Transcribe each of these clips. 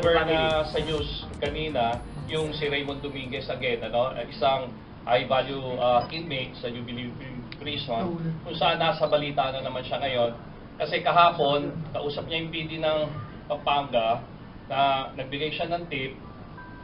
over na sa news kanina, yung si Raymond Dominguez again, ano, isang high value uh, inmate sa Jubilee Prison, kung saan nasa balita na naman siya ngayon. Kasi kahapon, kausap niya yung PD ng Pampanga na nagbigay siya ng tip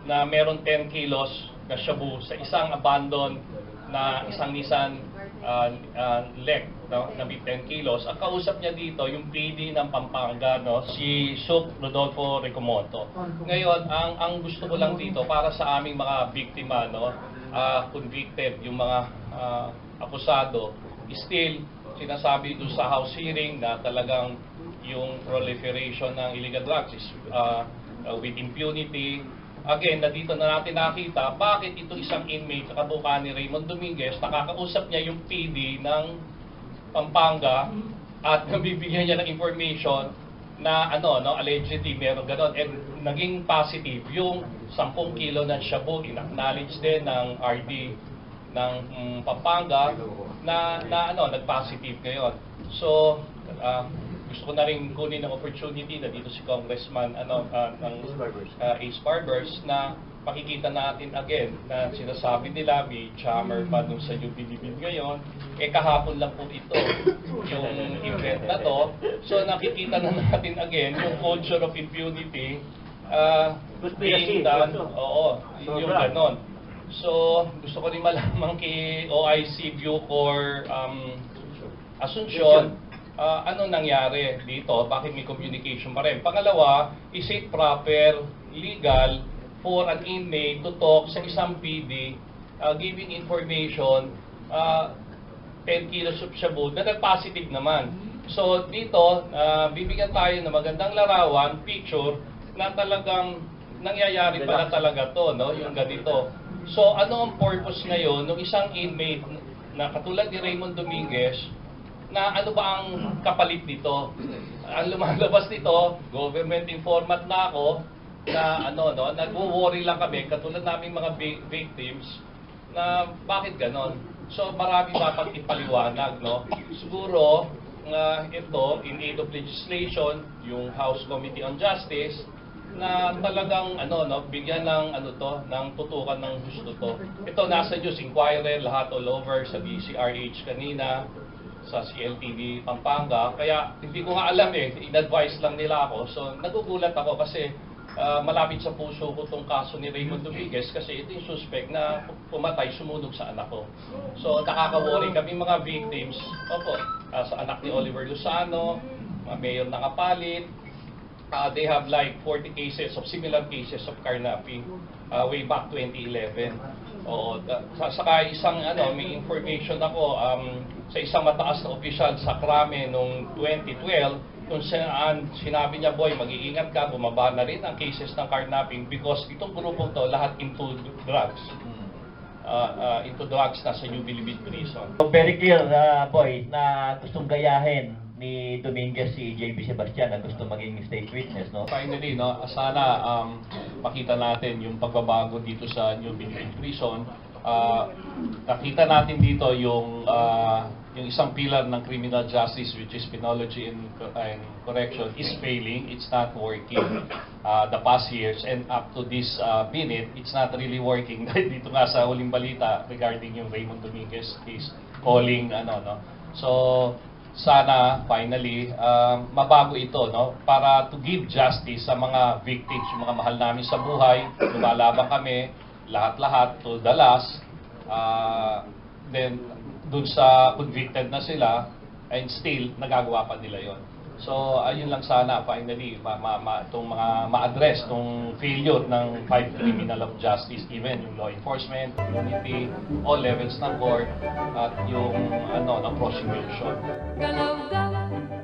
na meron 10 kilos na shabu sa isang abandon na isang Nissan uh, uh, Lec no, na may 10 kilos. Ang kausap niya dito, yung PD ng Pampanga, no, si Sup Rodolfo Recomoto. Ngayon, ang ang gusto ko lang dito para sa aming mga biktima, no, ah, convicted, yung mga ah, akusado, still sinasabi doon sa house hearing na talagang yung proliferation ng illegal drugs is ah, ah, with impunity. Again, na dito na natin nakita bakit ito isang inmate sa kabuka ni Raymond Dominguez, nakakausap niya yung PD ng Pampanga at nabibigyan niya ng information na ano no allegedly meron ganon. And naging positive yung 10 kilo ng shabu. In-acknowledge din ng RD ng mm, Pampanga na na ano nag-positive ngayon. So ah, gusto ko na rin kunin ng opportunity na dito si Congressman ano ah, ng ah, Ace Barbers na pakikita natin again na sinasabi nila may chamber pa dun sa Jubilee Bill ngayon. Eh kahapon lang po ito yung event na to. So nakikita na natin again yung culture of impunity uh, being done. oo yung ganon. So gusto ko rin malaman kay OIC Bucor um, Asuncion ah, ano nangyari dito? Bakit may communication pa rin? Pangalawa, is it proper, legal, for an inmate to talk sa isang PD ah, giving information ah, 10 kilos of shabu na nag-positive naman. So dito, ah, bibigyan tayo ng magandang larawan, picture, na talagang nangyayari pala talaga to, no? yung ganito. So ano ang purpose ngayon ng isang inmate na katulad ni Raymond Dominguez na ano ba ang kapalit nito? Ang lumalabas nito, government informant na ako na ano no, nagwo-worry lang kami katulad naming mga vi- victims na bakit ganon. So marami dapat ipaliwanag no. Siguro nga ito in aid of legislation, yung House Committee on Justice na talagang ano no bigyan ng ano to ng tutukan ng gusto to. Ito nasa News Inquirer lahat all over sa DCRH kanina sa CLTV Pampanga. Kaya hindi ko nga alam eh, in-advise lang nila ako. So nagugulat ako kasi ah, malapit sa puso ko tong kaso ni Raymond Dominguez kasi ito yung suspect na pumatay, sumunog sa anak ko. So nakaka-worry kami mga victims. Opo, ah, sa anak ni Oliver Luzano, mga mayor na kapalit, uh, they have like 40 cases of similar cases of carnapping uh, way back 2011. Oo, sa saka isang ano, may information ako um, sa isang mataas na opisyal sa Krame noong 2012 kung saan sinabi niya, boy, mag-iingat ka, bumaba na rin ang cases ng carnapping because itong grupong to lahat into drugs. Uh, uh, into drugs na sa New Bilibid Prison. So, very clear, uh, boy, na gustong gayahin ni Dominguez si JB Sebastian na gusto maging state witness, no? Finally, no, sana um, makita natin yung pagbabago dito sa New Bilibid Prison. Ah, nakita natin dito yung ah, yung isang pilar ng criminal justice which is penology and, and correction is failing. It's not working ah, the past years and up to this ah, minute, it's not really working. Dito nga sa huling balita regarding yung Raymond Dominguez case calling ano no. So sana finally um, mabago ito no? Para to give justice sa mga victims yung mga mahal namin sa buhay. Lumalaban kami lahat-lahat to the last. Uh, then dun sa convicted na sila and still nagagawa pa nila yon so ayun lang sana finally ma, ma, ma, itong mga ma-address tong failure ng five criminal of justice even yung law enforcement community all levels ng court at yung ano ng prosecution. Galaw-gaw,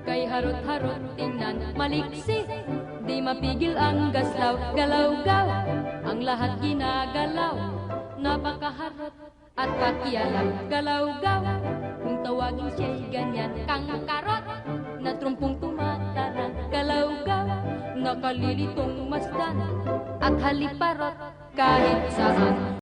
kay harot-harot tingnan maliksi Di mapigil ang gaslaw, galaw-gaw Ang lahat ginagalaw, napakaharot at pakialam. Galaw-gaw, kung tawagin siya'y ganyan Kang karot, na trumpong tumatarang Galaw-gaw, nakalilitong masdan At haliparot kahit saan